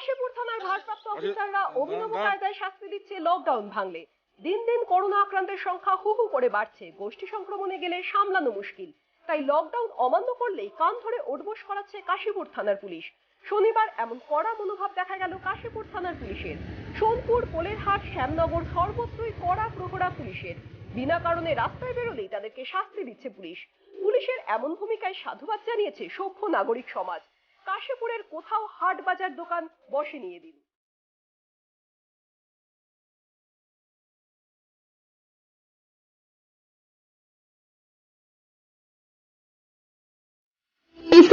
কাশীপুর থানার ভারপ্রাপ্ত অফিসাররা অভিনব কায়দায় শাস্তি দিচ্ছে লকডাউন ভাঙলে। দিন দিন করোনা আক্রান্তের সংখ্যা হু হু করে বাড়ছে। গোষ্ঠী সংক্রমণে গেলে সামলানো মুশকিল। তাই লকডাউন অমান্য করলেই কান ধরে ওঠবোস করাচ্ছে কাশীপুর থানার পুলিশ। শনিবার এমন কড়া মনোভাব দেখা গেল কাশীপুর থানার পুলিশের। সোনপুর পোলেরহাট শ্যামনগর সর্বত্রই কড়া প্রহরা পুলিশের। বিনা কারণে রাস্তায় বেরোলেই তাদেরকে শাস্তি দিচ্ছে পুলিশ। পুলিশের এমন ভূমিকায় সাধুবাদ জানিয়েছে সভ্য নাগরিক সমাজ। কাশীপুরের কোথাও হাট বাজার দোকান বসেনি এদিন